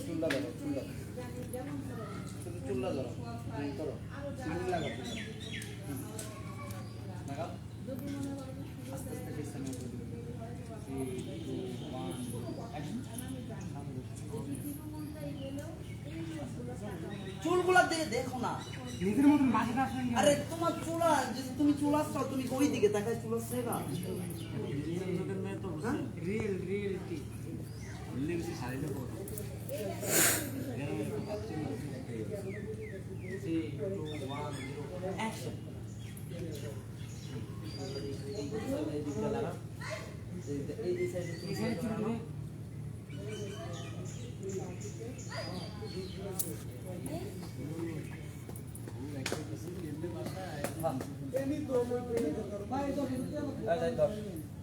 চুল্লা ধরো চুল্লা শুধু চুল্লা ধরো হুম, করো সিলিং লাগাও চুল্লা। হুম। লাগাও আস্তে আস্তে ডিসটেন্স করে দিবে থ্রি টু ওয়ান চুলগুলার দিকে দেখো না। নিজের মতন আসলেন আরে তোমার চুলা যদি তুমি চুল আসছো তুমি ওই দিকে তাকায় চুল আসছে না? রিয়েল রিয়েল কি অ্যাকশন এই এই সাইডে এই সাইডে চুল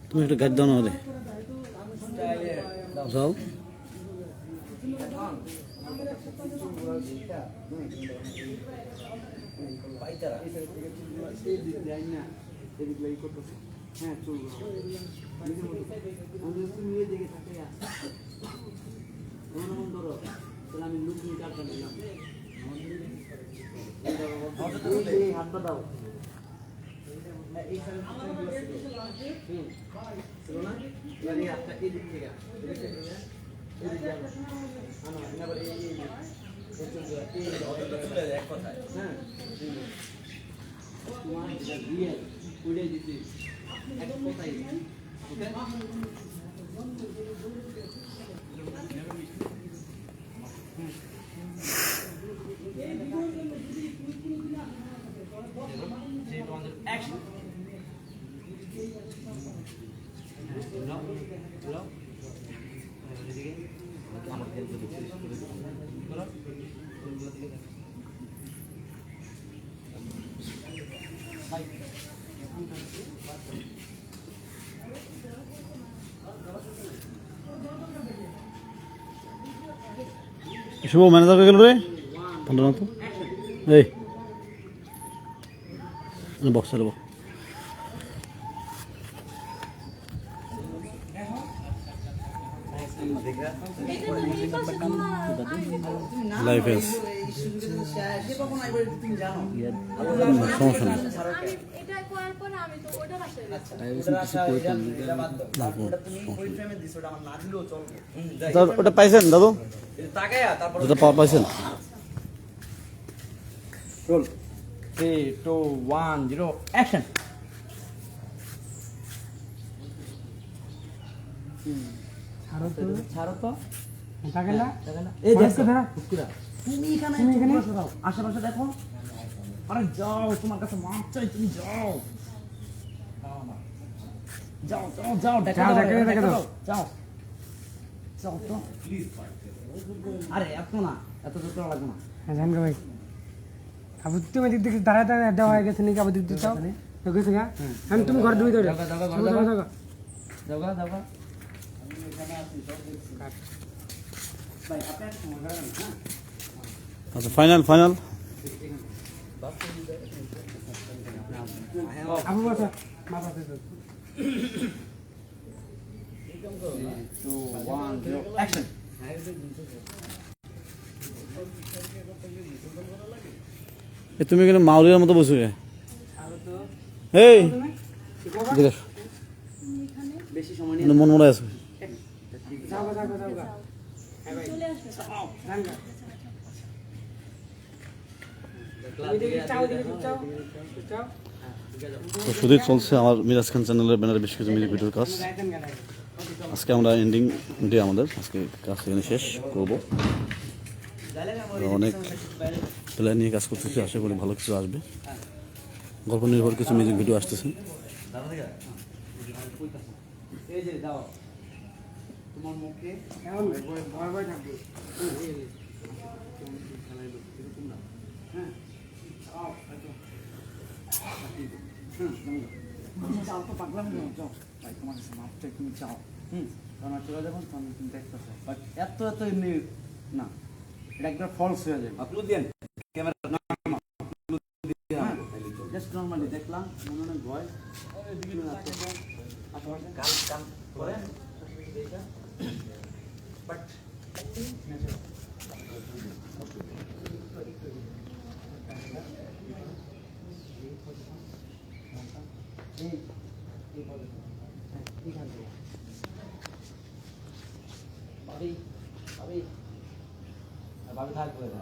তুমি একটু গাড়ি দাও না হলে যাও। হ্যাঁ মতো আমি এই দিকে থাকে এমন এমন ধরো আমি লুক নিয়ে কাটতে নিলাম। এই হাতটা দাও এই সাইডে হুম ছিল না এবার এই হাতটা এই দিক থেকে এই দিক থেকে এই দিকে আনো আনো এবার এই এই এই চুলগুলো এই এক কথায় হ্যাঁ তোমার যেটা রিয়েল ওইটাই দিতে এক কথাই ওকে অ্যাকশন শুভ ম্যানেজার গেল রে? মতো। এই। বক্স চালাবো লাইফ এস তুমি জানো সমস্যা নেই আমি এটা করার পরে আমি তো ওটা বাসায় আচ্ছা ওটা আসা এটা এটা বাদ দাও ওটা তুমি ওই ফ্রেমে দিছো ওটা আমার না দিলেও চলবে হুম যাই দাদা? ওটা পাইছেন দাদু পাইছেন? Roll three two one zero action ছাড়ো তো। ছাড়ো তো। থাকে না এই দেখো ধরো। তুমি এখানে তুমি এখানে? চুপ করে দাও। আশেপাশে দেখো। আরে যাও তোমার কাছে মাপ চাই তুমি যাও। যাও যাও যাও দেখা যাও, দেখা তো। আরে এত না এত লাগবে না। হ্যাঁ জানগো ভাই। আবু তুমি দিক দিক দাঁড়ায় দাঁড়ায় দেওয়া হয়ে গেছে নাকি? আবু দিক তো আমি তুমি ঘর দুই ধরে দাও, দাও, দাও, দাও, দাও। আচ্ছা ফাইনাল ফাইনাল তুমি কিন্তু মাউরিয়ার মতো বসে এই বেশি সময় মন মনে আছে। তো শুধুই চলছে আমার মিরাজ খান চ্যানেলের ব্যানারে বেশ কিছু মিউজিক ভিডিওর কাজ। আজকে আমরা এন্ডিং ডে আমাদের। আজকে কাজ এখানে শেষ করব। অনেক প্ল্যান নিয়ে কাজ করতেছি আশা করি ভালো কিছু আসবে। গল্প নির্ভর কিছু মিউজিক ভিডিও আসতেছে। এই যে দাও। তোমার মুখে ভয় ভয় থাকবে। হ্যাঁ? তো পাগলাম যাও। ভাই তোমার কাছে মাপ তুমি যাও। হুম তোমার চলে যাবেন তখন তুমি দেখতেছো বাট এত এত এমনি না। এটা একবার ফলস হয়ে যাবে। আপলোড দেন ক্যামেরা জাস্ট নর্মালি দেখলাম মনে অনেক ভয়। কাল কাল করে বাট ভাবি ভাবি ভাবি থাকবে না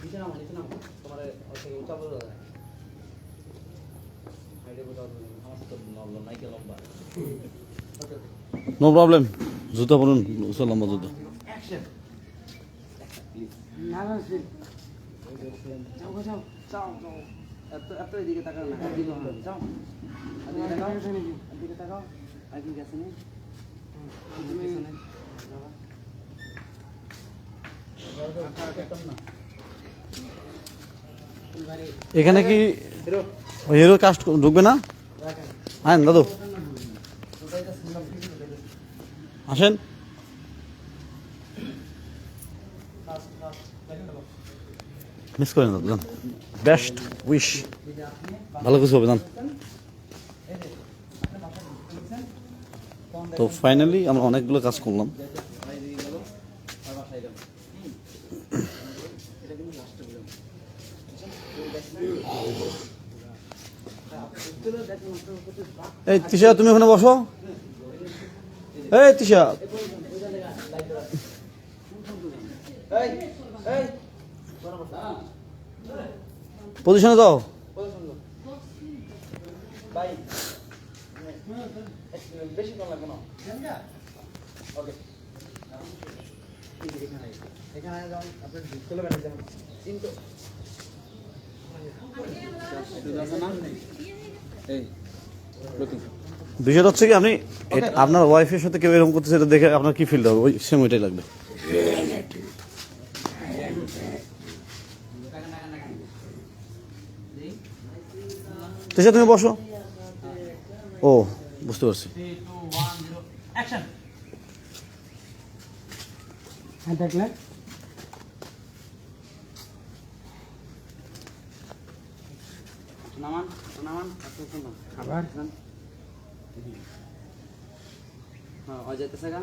নিচে নামো নিচে নামো তোমার ওর থেকে উঁচা বোঝা যায় না। প্রবলেম জুতা পরুন উঁচা লম্বা জুতা এখানে কি ওই হিরো কাস্ট ঢুকবে না? হ্যাঁ দাদু। আসেন। মিস করেন দাদু যান। বেস্ট উইশ ভালো কিছু হবে যান। তো ফাইনালি আমরা অনেকগুলো কাজ করলাম। এই তিশা তুমি ওখানে বসো। এই তিশা। পজিশনে যাও। ওকে। এখানে বিষয়টা হচ্ছে কি আপনি আপনার ওয়াইফের সাথে কেউ এরকম করতেছে, এটা দেখে আপনার কি ফিল হবে? ওই সেম ওইটাই লাগবে। তেসা তুমি বসো। ও, বুঝতে পারছি। Three two one zero action হ্যাঁ দেখলে নামান নামান আচ্ছা আবার? হ্যাঁ অয় যেতেছে গা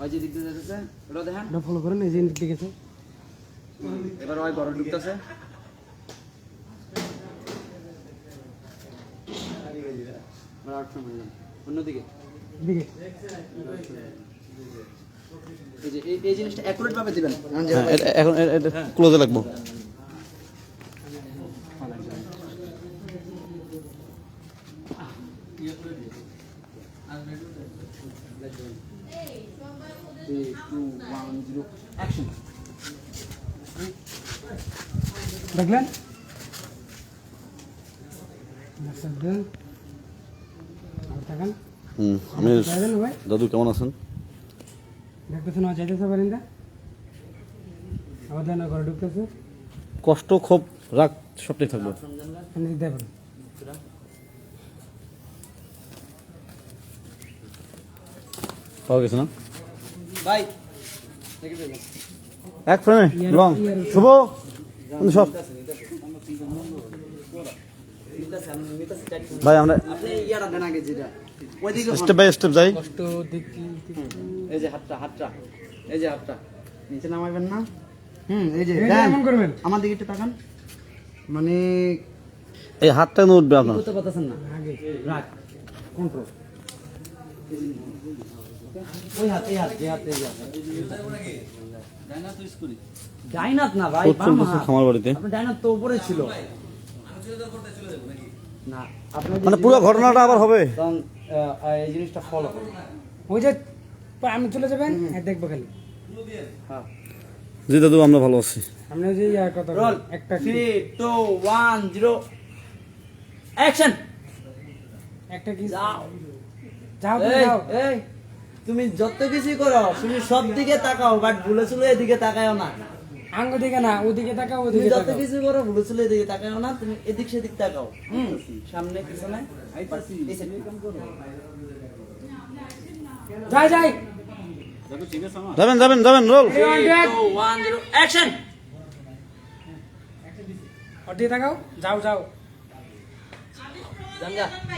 অয় যে দিক দিয়ে যেতেছে ওটা দেখেন। ওটা ফলো করেন এই যে দিক গেছে এবার ওই ঘরে ঢুকতেছে অন্যদিকে। এই জিনিসটা অ্যাকুরেট ভাবে দিবেন। এখন হ্যাঁ। এখন ক্লোজে লাগবো। Three two one zero action দেখলেন দাদু কেমন আছেন? দেখতেছেন আমার যাইতেছে পারেন দেন ঘরে ঢুকতেছে। কষ্ট ক্ষোভ রাগ সবটাই থাকবে এনে দিতে পারেন পাওয়া গেছে না ভাই এক ফ্রেমে লং শুভ সব ভাই আমরা স্টেপ বাই স্টেপ যাই এই যে হাতটা হাতটা এই যে হাতটা নিচে নামাইবেন না হুম এই যে এমন করবেন আমার দিকে একটু তাকান মানে এই হাতটা কিন্তু উঠবে আপনার করতে পারতেছেন না আগে রাখ কন্ট্রোল ওই হাত এই হাত এই হাত এই হাত। ডাইনাত না ভাই খুব বাম চলতেছে হাত। খামার বাড়িতে? ডাইনাত তো উপরে ছিল। না মানে পুরো ঘটনাটা আবার হবে? তখন এই জিনিসটা ফলো করুন। ওই যে আমি চলে যাবেন? হ্যাঁ দেখব খালি। হ্যাঁ। জি দাদু আমরা ভালো আছি। আপনি ওই যে ইয়ার কথা রোল একটা three two one zero action একটা কি? যাও। যাও এই যাও। এই। তুমি যত কিছু করো তুমি সব দিকে তাকাও বাট ভুলে চুলে এদিকে তাকাও না। আঙ্গ দিকে না ওদিকে তাকাও ওদিকে যত কিছু করো ভুলে চুলে এদিকে তাকাও না তুমি এদিক সেদিক তাকাও। হুম। সামনে পিছনে। যাই যাই। যাবেন যাবেন যাবেন রোল। और দিয়ে তাকাও। যাও যাও।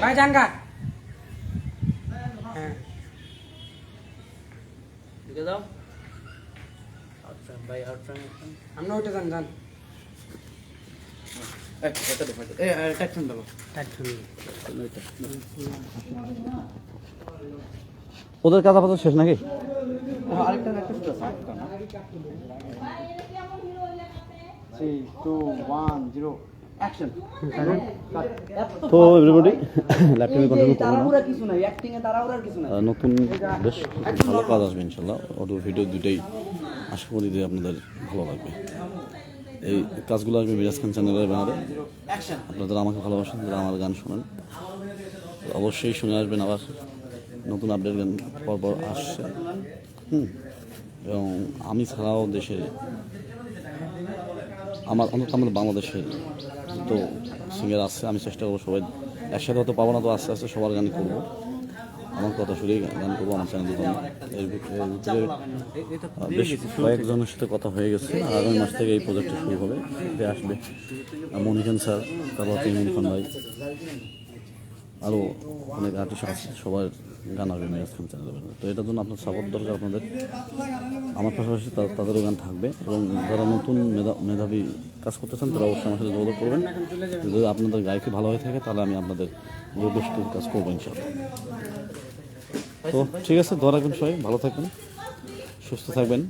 ভাই জানগা হ্যাঁ। আমরা ওইটা জান জান ওদের কাজ আপাতত শেষ নাকি? আরেকটা আছে আরেকটা থ্রি টু ওয়ান জিরো তো এভরিবডি ল্যাপটপে কন্টিনিউ করব না। নতুন বেশ ভালো কাজ আসবে ইনশাল্লাহ। অডিও ভিডিও দুইটাই আশা করি যে আপনাদের ভালো লাগবে। এই কাজগুলো আসবে মিরাজ খান চ্যানেলের ব্যানারে। আপনারা আমাকে ভালোবাসেন যারা আমার গান শোনেন। অবশ্যই শুনে আসবেন আবার। নতুন আপডেট গান পরপর আসছে। হুম। এবং আমি ছাড়াও দেশে আমার অন্তত আমাদের বাংলাদেশের তো সিঙ্গার আছে আমি চেষ্টা করব সবাই একসাথে হয়তো পাবো না তো আস্তে আস্তে সবার গান করব। আমার কথা শুনেই গান করব আমার চ্যানেলের দোকান এর ভিতরে বেশ কয়েকজনের সাথে কথা হয়ে গেছে। আর আগামী মাস থেকে এই প্রজেক্টটা শুরু হবে। আসবে। মনিকান মনিখান স্যার তারপর তিন খান ভাই। আরও অনেক আর্টিস্ট আছে, সবার গান আসবে মিরাজ খান চ্যানেলে তো এটার জন্য আপনার সাপোর্ট দরকার আপনাদের। আমার পাশাপাশি তাদেরও গান থাকবে এবং যারা নতুন মেধা মেধাবী কাজ করতে চান, তারা অবশ্যই আমার সাথে যোগাযোগ করবেন। যদি আপনাদের গায়কে ভালো হয়ে থাকে, তাহলে আমি আপনাদের কিছু কাজ করব ইনশাল্লাহ তো ঠিক আছে, দোয়া রাখবেন সবাই, ভালো থাকবেন, সুস্থ থাকবেন।